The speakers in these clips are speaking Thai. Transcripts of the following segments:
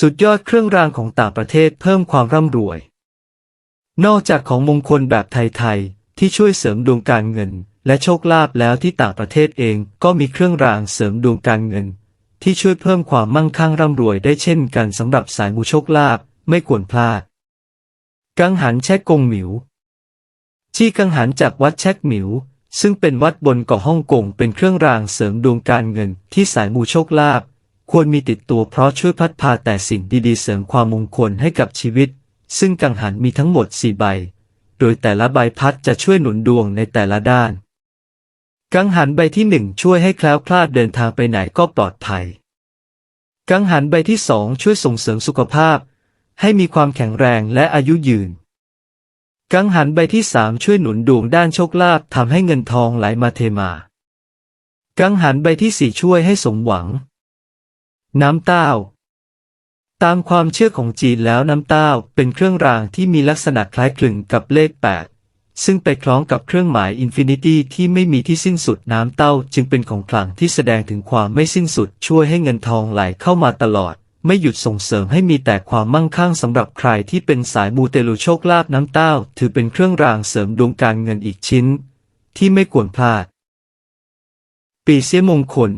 สุดยอดเครื่องรางของต่างประเทศเพิ่มความร่ำรวย นอกจากของมงคลแบบไทยๆ ที่ช่วยเสริมดวงการเงิน และโชคลาภแล้วที่ต่างประเทศเองก็มีเครื่องรางเสริมดวงการเงิน ที่ช่วยเพิ่มความมั่งคั่งร่ำรวยได้เช่นกันสำหรับสายมูโชคลาภไม่ควรพลาด กังหันแช่กงหมิว ที่กังหันจากวัดแชกหมิว ซึ่งเป็นวัดบนเกาะฮ่องกงเป็นเครื่องรางเสริมดวงการเงินที่สายมูโชคลาภ ควรมีติดตัวเพราะช่วยพัดพาแต่สิ่งดีๆ เสริมความมงคลให้กับชีวิต ซึ่งกังหันมีทั้งหมดสี่ใบ โดยแต่ละใบพัดจะช่วยหนุนดวงในแต่ละด้าน กังหันใบที่หนึ่งช่วยให้แคล้วคลาดเดินทางไปไหนก็ปลอดภัย กังหันใบที่สองช่วยส่งเสริมสุขภาพ ให้มีความแข็งแรงและอายุยืน กังหันใบที่สามช่วยหนุนดวงด้านโชคลาภทำให้เงินทองไหลมาเทมา กังหันใบที่สี่ช่วยให้สมหวัง น้ำเต้า ตามความเชื่อของจีนแล้วน้ำเต้าเป็นเครื่องรางที่มีลักษณะคล้ายคลึงกับเลข 8 ซึ่งไปคล้องกับเครื่องหมายอินฟินิตี้ที่ไม่มีที่สิ้นสุดน้ำเต้าจึงเป็นของขลังที่แสดงถึงความไม่สิ้นสุดช่วยให้เงินทองไหลเข้ามาตลอด ไม่หยุดส่งเสริมให้มีแต่ความมั่งคั่งสำหรับใครที่เป็นสายมูเตลูโชคลาภน้ำเต้า ถือเป็นเครื่องรางเสริมดวงการเงินอีกชิ้น ที่ไม่ควรพลาด ปีเสียมงคล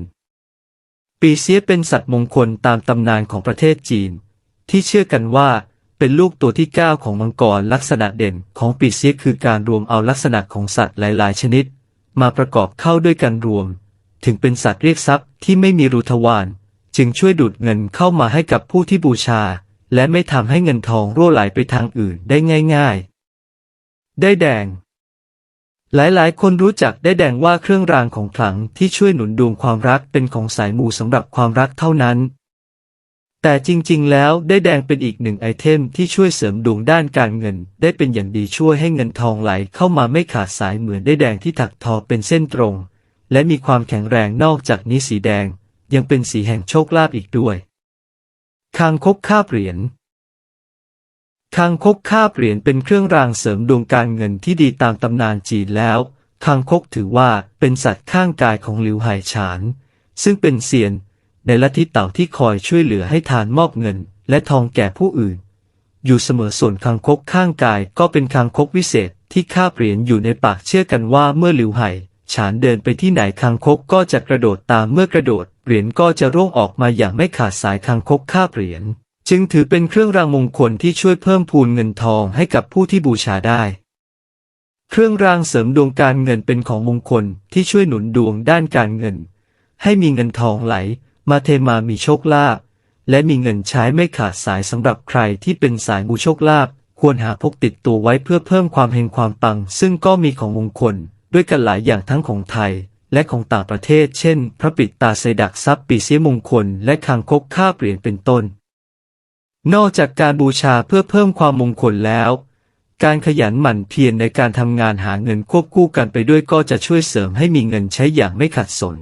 ปีเสียเป็นสัตว์มงคลตามตำนานของประเทศจีน ที่เชื่อกันว่าเป็นลูกตัวที่ 9 ของมังกรลักษณะเด่นของปีเสียคือการรวมเอาลักษณะของสัตว์หลาย ๆ ชนิด มาประกอบเข้าด้วยกันรวม ถึงเป็นสัตว์เรียกทรัพย์ที่ไม่มีรูทวารจึงช่วยดูดเงินเข้ามาให้กับผู้ที่บูชา และไม่ทำให้เงินทองรั่วไหลไปทางอื่นได้ง่าย ๆ ได้แดง หลายๆ คนรู้จักได้แดงว่าเครื่องรางของขลังที่ช่วยหนุนดวงความรักเป็นของสายมูสำหรับความรักเท่านั้น แต่จริงๆ แล้วได้แดงเป็นอีกหนึ่งไอเทมที่ช่วยเสริมดวงด้านการเงิน ได้เป็นอย่างดีช่วยให้เงินทองไหลเข้ามาไม่ขาดสายเหมือนได้แดงที่ถักทอเป็นเส้นตรง และมีความแข็งแรงนอกจากนี้สีแดง ยังเป็นสีแห่งโชคลาภอีกด้วยคางคกคาบเหรียญ คางคกคาบเหรียญเป็นเครื่องรางเสริมดวงการเงินที่ดีตามตำนานจีนแล้วคางคกถือว่าเป็นสัตว์ข้างกายของหลิวไห่ฉาน ซึ่งเป็นเซียน ในลัทธิเต่าที่คอยช่วยเหลือให้ทานมอบเงิน และทองแก่ผู้อื่น อยู่เสมอส่วนคางคกข้างกายก็เป็นคางคกวิเศษที่คาบเหรียญอยู่ในปากเชื่อกันว่าเมื่อหลิวไห่ฉานเดินไปที่ไหนคางคกก็จะกระโดดตามเมื่อกระโดดเหรียญก็จะร่วงออกมาอย่างไม่ขาดสายคางคกคาบเหรียญ จึงถือเป็นเครื่องรางมงคลที่ช่วยเพิ่มพูนเงินทองให้กับผู้ที่บูชาได้ เครื่องรางเสริมดวงการเงินเป็นของมงคลที่ช่วยหนุนดวงด้านการเงิน ให้มีเงินทองไหล มาเทมามีโชคลาภและมีเงินใช้ไม่ขาดสายสำหรับใครที่เป็นสายมูโชคลาภควรหาพกติดตัวไว้เพื่อเพิ่มความเฮงความปัง ซึ่งก็มีของมงคล ด้วยกันหลายอย่างทั้งของไทย และของต่างประเทศ เช่น พระปิดตาไซดักทรัพย์ปีเสียมงคล และคางคกคาเหรียญเป็นต้น นอกจากการบูชาเพื่อเพิ่มความมงคลแล้ว การขยันหมั่นเพียรในการทำงานหาเงินควบคู่กันไปด้วยก็จะช่วยเสริมให้มีเงินใช้อย่างไม่ขัดสน